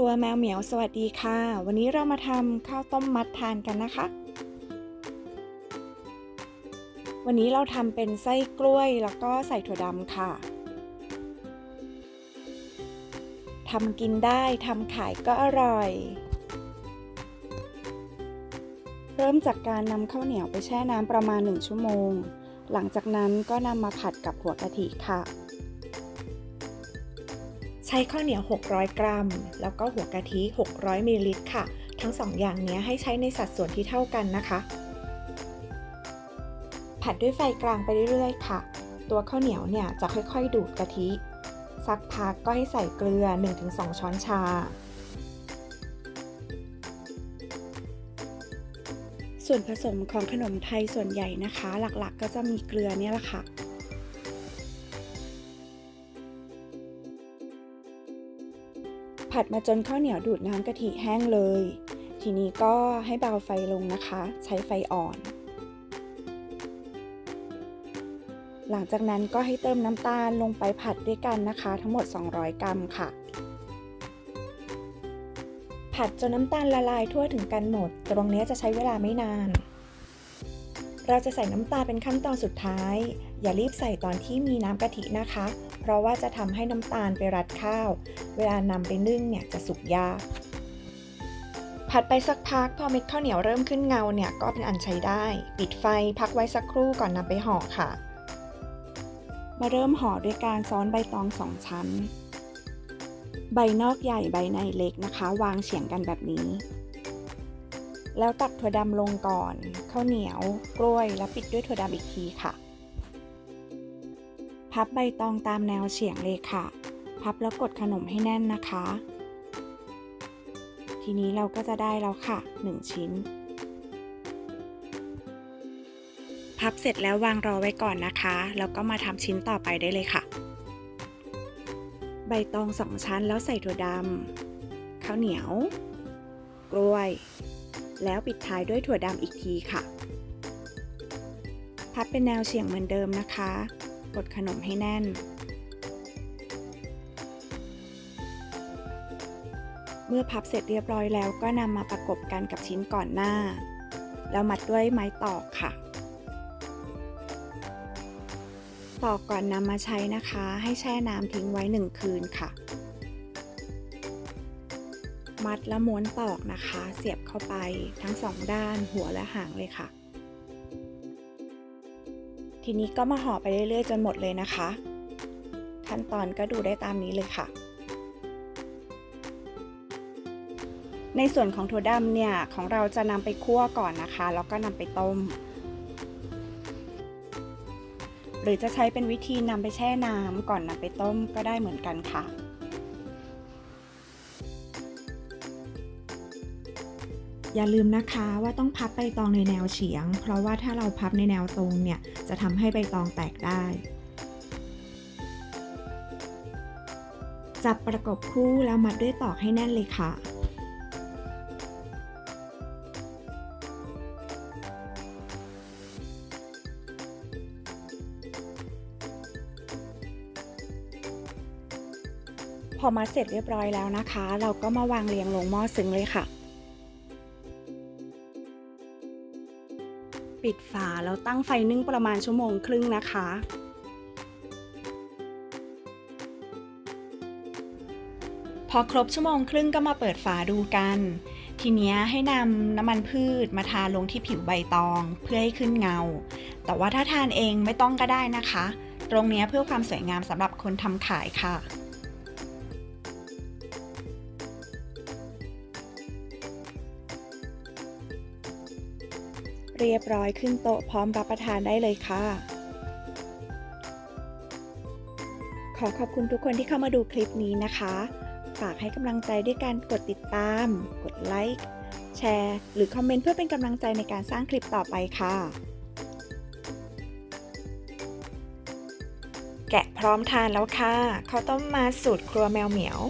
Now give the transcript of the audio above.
ครัวแมวเหมียวสวัสดีค่ะ วันนี้เรามาทำข้าวต้มมัดทานกันนะคะ วันนี้เราทำเป็นไส้กล้วยแล้วก็ใส่ถั่วดำค่ะทำกินได้ทำขายก็อร่อย เริ่มจากการนำข้าวเหนียวไปแช่น้ำประมาณ 1 ชั่วโมง หลังจากนั้นก็นำมาผัดกับหัวกะทิค่ะ ใช้ข้าวเหนียว 600 กรัม แล้วก็หัวกะทิ 600มิลลิลิตรค่ะ ทั้งสองอย่างนี้ให้ใช้ในสัดส่วนที่เท่ากันนะคะ ผัดด้วยไฟกลางไปเรื่อยๆ ค่ะ ตัวข้าวเหนียวเนี่ยจะค่อยๆ ดูดกะทิ สักพักก็ให้ใส่เกลือ 1-2 ช้อนชา ส่วนผสมของขนมไทยส่วนใหญ่นะคะ หลักๆก็จะมีเกลือเนี่ยแหละค่ะ ผัดมาจนข้าวเหนียวดูดน้ำกะทิแห้งเลย ทีนี้ก็ให้เบาไฟลงนะคะ ใช้ไฟอ่อน หลังจากนั้นก็ให้เติมน้ำตาลลงไปผัดด้วยกันนะคะ ทั้งหมด 200 กรัมค่ะ ผัดจนน้ำตาลละลายทั่วถึงกันหมด ตรงนี้จะใช้เวลาไม่นาน เราจะใส่น้ำตาลเป็นขั้นตอนสุดท้าย อย่ารีบใส่ตอนที่มีน้ำกะทินะคะ เพราะว่าจะทำให้น้ำตาลไปรัดข้าว เวลานำไปนึ่งเนี่ยจะสุกยาก ผัดไปสักพักพอเม็ดข้าวเหนียวเริ่มขึ้นเงาเนี่ยก็เป็นอันใช้ได้ ปิดไฟพักไว้สักครู่ก่อนนำไปห่อค่ะ มาเริ่มห่อด้วยการซ้อนใบตองสองชั้น ใบนอกใหญ่ใบในเล็กนะคะ วางเฉียงกันแบบนี้ แล้วตักถั่วดำลงก่อนข้าวเหนียวกล้วยแล้วปิดด้วยถั่วดำอีกทีค่ะ พับใบตองตามแนวเฉียงเลยค่ะ พับแล้วกดขนมให้แน่นนะคะ ทีนี้เราก็จะได้แล้วค่ะ 1 ชิ้น พับเสร็จแล้ววางรอไว้ก่อนนะคะ แล้วก็มาทำชิ้นต่อไปได้เลยค่ะ ใบตองสองชั้นแล้วใส่ถั่วดำข้าวเหนียว กล้วย แล้วปิดท้ายด้วยถั่วดำอีกทีค่ะ พับเป็นแนวเฉียงเหมือนเดิมนะคะ กดขนมให้แน่น เมื่อพับเสร็จเรียบร้อยแล้วก็นำมาประกบกันกับชิ้นก่อนหน้า แล้วมัดด้วยไม้ตอกค่ะตอกก่อนนำมาใช้นะคะ ให้แช่น้ำทิ้งไว้ 1 คืนค่ะ มัดและม้วนตอกนะคะ เสียบเข้าไปทั้งสองด้านหัวและหางเลยค่ะ ทีนี้ก็มาห่อไปเรื่อยๆ จนหมดเลยนะคะ ขั้นตอนก็ดูได้ตามนี้เลยค่ะในส่วนของถั่วดำเนี่ย ของเราจะนำไปคั่วก่อนนะคะ แล้วก็นำไปต้ม หรือจะใช้เป็นวิธีนำไปแช่น้ำก่อนนำไปต้มก็ได้เหมือนกันค่ะ อย่าลืมนะคะว่าต้องพับใบตองในแนวเฉียง เพราะว่าถ้าเราพับในแนวตรงเนี่ยจะทำให้ใบตองแตกได้ จับประกบคู่แล้วมัดด้วยตอกให้แน่นเลยค่ะพอมัดเสร็จเรียบร้อยแล้วนะคะ เราก็มาวางเรียงลงหม้อซึ้งเลยค่ะ ปิดฝาแล้วตั้งไฟนึ่งประมาณชั่วโมงครึ่งนะคะ พอครบชั่วโมงครึ่งก็มาเปิดฝาดูกัน ทีนี้ให้นำน้ำมันพืชมาทาลงที่ผิวใบตองเพื่อให้ขึ้นเงา แต่ว่าถ้าทานเองไม่ต้องก็ได้นะคะ ตรงนี้เพื่อความสวยงามสำหรับคนทำขายค่ะ เรียบร้อยขึ้นโต๊ะพร้อมรับประทานได้เลยค่ะ ขอขอบคุณทุกคนที่เข้ามาดูคลิปนี้นะคะ ฝากให้กำลังใจด้วยการกดติดตาม กดไลค์ แชร์ หรือคอมเมนต์เพื่อเป็นกำลังใจในการสร้างคลิปต่อไปค่ะ แกะพร้อมทานแล้วค่ะข้าวต้มมาสูตรครัวแมวเหมียว